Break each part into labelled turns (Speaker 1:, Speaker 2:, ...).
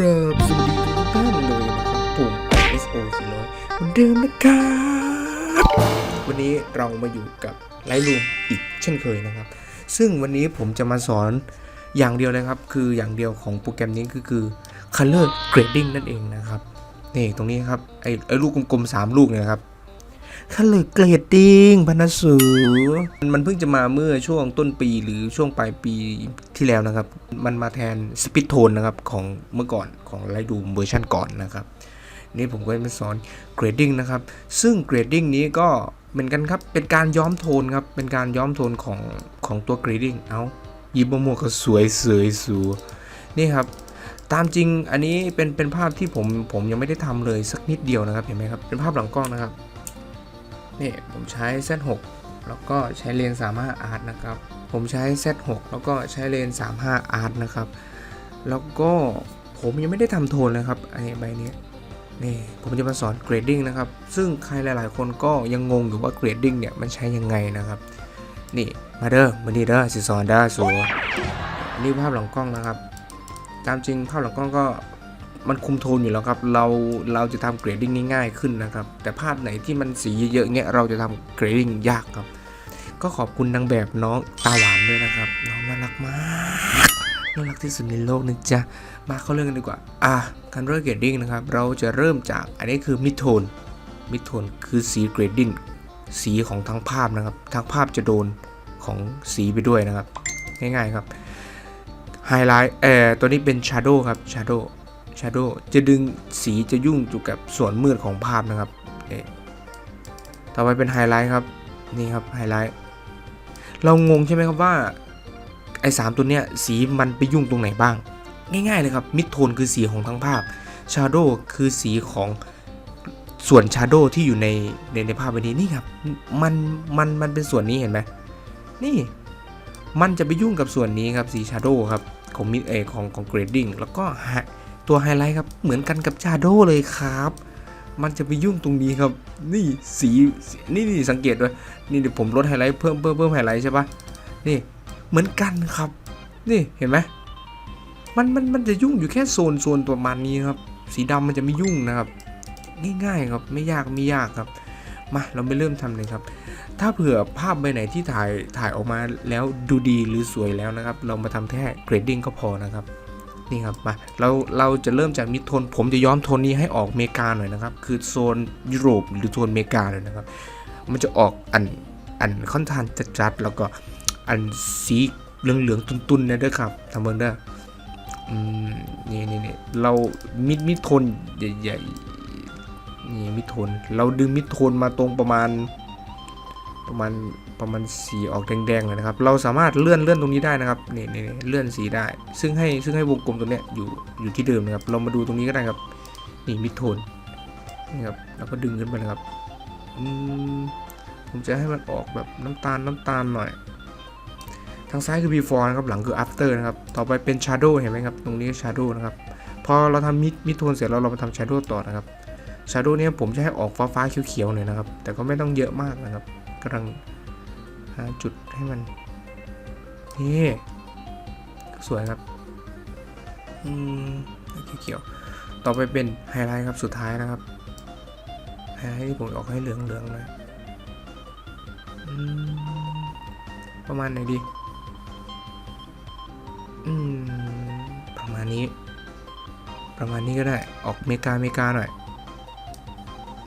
Speaker 1: ราบสวัสดีทุกท่านเลยนะครับผม ISO 400เหมือนเดิมนะครับ วันนี้เรามาอยู่กับไลท์รูมอีกเช่นเคยนะครับ ซึ่งวันนี้ผมจะมาสอนอย่างเดียวเลยครับ คืออย่างเดียวของโปรแกรมนี้ก็คือ color grading นั่นเองนะครับ นี่ตรงนี้ครับ ไอ้ไอ้ลูกกลมๆสามลูกเนี่ยครับ นะครับ color grading พนัสสูมันเพิ่งจะมาเมื่อช่วงต้นปีหรือช่วงปลายปีที่แล้วนะครับ มันมาแทน speed tone นะครับของเมื่อก่อนของไลดูเวอร์ชันก่อนนะครับนี่ผมก็จะมาสอน grading นะครับ ซึ่ง grading นี้ก็เหมือนกันครับ เป็นการย้อมโทนครับ เป็นการย้อมโทนของของตัว grading เอายิบมะม่วงก็สวยสวยสูนี่ครับ ตามจริงอันนี้เป็นเป็นภาพที่ผมผมยังไม่ได้ทำเลยสักนิดเดียวนะครับ เห็นไหมครับ เป็นภาพหลังกล้องนะครับ นี่ผมใช้ Z6 แล้วก็ใช้เลนส์35 Art นะครับ ผมใช้ Z6 แล้วก็ใช้เลนส์35 Art นะครับ แล้วก็ผมยังไม่ได้ทำโทนเลยครับไอ้ใบนี้นี่ผมจะมาสอน grading นะครับ ซึ่งใครหลาย ๆ คนก็ยังงงอยู่ว่า grading เนี่ยมันใช้ยังไงนะครับ นี่มาเด้อมาดีเด้อสิสอนเด้อสัวนี่ภาพหลังกล้องนะครับ ตามจริงภาพหลังกล้องก็ มันคุมโทนอยู่แล้วครับ เราเราจะทำ grading นี่ง่ายขึ้นนะครับ แต่ภาพไหนที่มันสีเยอะๆเนี่ยเราจะทำ grading ยากครับ ก็ขอบคุณนางแบบน้องตาหวานด้วยนะครับ น้องน่ารักมากน่ารักที่สุดในโลกนะจ๊ะ มาเข้าเรื่องกันดีกว่า อะการเริ่มเกรดดิ้งนะครับ เราจะเริ่มจากอันนี้คือมิดโทน มิดโทนคือสีเกรดดิ้งสีของทั้งภาพนะครับ ทั้งภาพจะโดนของสีไปด้วยนะครับ ง่ายๆครับไฮไลท์เอ่อตัวนี้เป็นชาร์โดครับชาร์โด ชาร์โดจะดึงสีจะยุ่งอยู่กับส่วนมืดของภาพนะครับเอ่อต่อไปเป็นไฮไลท์ครับนี่ครับไฮไลท์เรางงใช่ไหมครับว่าไอ้สามตัวเนี้ยสีมันไปยุ่งตรงไหนบ้าง ง่ายๆเลยครับมิดโทนคือสีของทั้งภาพชาร์โดคือสีของส่วนชาร์โดที่อยู่ในในในภาพใบนี้นี่ครับมันมันมันเป็นส่วนนี้เห็นไหมนี่มันจะไปยุ่งกับส่วนนี้ครับสีชาร์โดครับของมิดเอของของเกรดดิ้งแล้วก็ไฮ ตัวไฮไลท์ครับ เหมือนกันกับชาโดเลยครับ มันจะไปยุ่งตรงนี้ครับ นี่สีสนี่นี่สังเกตด้วยนี่เดี๋ยวผมลดไฮไลท์เพิ่มเพิ่มเพิ่มไฮไลท์ใช่ปะนี่เหมือนกันครับ นี่เห็นไหมมันมันมันจะยุ่งอยู่แค่โซนโซนประมาณนี้ครับ สีดำมันจะไม่ยุ่งนะครับ ง่ายๆครับไม่ยากไม่ยากครับ มาเราไปเริ่มทำเลยครับ ถ้าเผื่อภาพใบไหนที่ถ่ายถ่ายออกมาแล้วดูดีหรือสวยแล้วนะครับ เรามาทำแค่เกรดดิ้งก็พอนะครับ นี่ครับมาเราเราจะเริ่มจากมิดโทนผมจะย้อมโทนนี้ให้ออกเมกาหน่อยนะครับ คือโซนยุโรปหรือโซนเมกาเลยนะครับ มันจะออกอันอันค่อนข้างจัดๆแล้วก็อันสีเหลืองๆตุนๆนะเด้อครับทำเบิ่งเด้ออืมนี่นี่นี่เรามิดมิดโทนใหญ่ๆนี่มิดโทนเราดึงมิดโทนมาตรงประมาณ ประมาณประมาณสีออกแดงๆเลยนะครับ เราสามารถเลื่อนเลื่อนตรงนี้ได้นะครับนี่นี่นี่เลื่อนสีได้ ซึ่งให้ซึ่งให้วงกลมตรงเนี้ยอยู่อยู่ที่เดิมนะครับ เรามาดูตรงนี้ก็ได้ครับนี่มิดโทนนี่ครับแล้วก็ดึงขึ้นไปนะครับผมจะให้มันออกแบบน้ำตาลน้ำตาลหน่อย ทางซ้ายคือ before นะครับหลังคือ after นะครับ ต่อไปเป็น shadow เห็นไหมครับ ตรงนี้ shadow นะครับพอเราทำมิดมิดโทนเสร็จแล้วเรามาทำ shadow ต่อนะครับ shadow เนี่ยผมจะให้ออกฟ้าฟ้าๆเขียวๆหน่อยนะครับ แต่ก็ไม่ต้องเยอะมากนะครับ กำลังหาจุดให้มันนี่สวยครับ อืมเขียวๆต่อไปเป็นไฮไลท์ครับสุดท้ายนะครับ ไฮไลท์ที่ผมออกให้เหลืองๆหน่อยอืมประมาณไหนดี อืม ประมาณนี้ ประมาณนี้ก็ได้ ออกเมกาเมกาหน่อย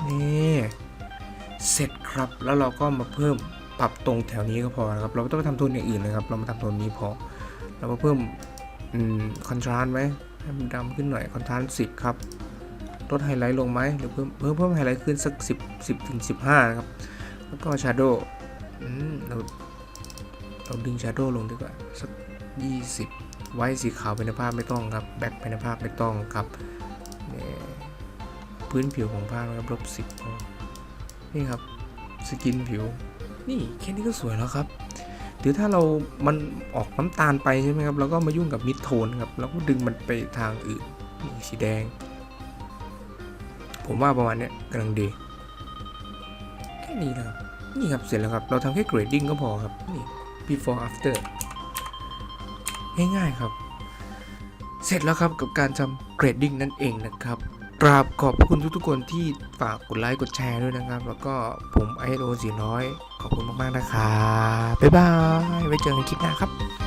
Speaker 1: นี่ เสร็จครับ แล้วเราก็มาเพิ่มปรับตรงแถวนี้ก็พอนะครับ เราไม่ต้องไปทำโทนอย่างอื่นเลยครับ เรามาทำโทนนี้พอ เรามาเพิ่มคอนทราสต์ไหมให้มันดำขึ้นหน่อยคอนทราสต์สิบครับ ลดไฮไลท์ลงไหมหรือเพิ่มเพิ่มเพิ่มไฮไลท์ขึ้นสักสิบสิบถึงสิบห้านะครับ แล้วก็ชาร์โดเราเราดึงชาร์โดลงดีกว่าสักยี่สิบไว้สีขาวเป็นภาพไม่ต้องครับ แบ็คเป็นภาพไม่ต้องครับนี่พื้นผิวของภาพนะครับลบสิบพอ นี่ครับสกินผิว นี่แค่นี้ก็สวยแล้วครับหรือถ้าเรามันออกน้ำตาลไปใช่ไหมครับเราก็มายุ่งกับมิดโทนครับแล้วก็ดึงมันไปทางอื่นสีแดง ผมว่าประมาณนี้กำลังดีแค่นี้นะครับนี่ครับเสร็จแล้วครับ เราทำแค่ grading ก็พอครับนี่ before after ง่ายๆครับ เสร็จแล้วครับกับการทำเกรดดิ้งนั่นเองนะครับ กราบขอบคุณทุกๆคนที่ฝากกดไลค์กดแชร์ด้วยนะครับ แล้วก็ผมไอโอสีน้อย ขอบคุณมากๆนะครับ บ๊ายบาย ไว้เจอกันคลิปหน้าครับ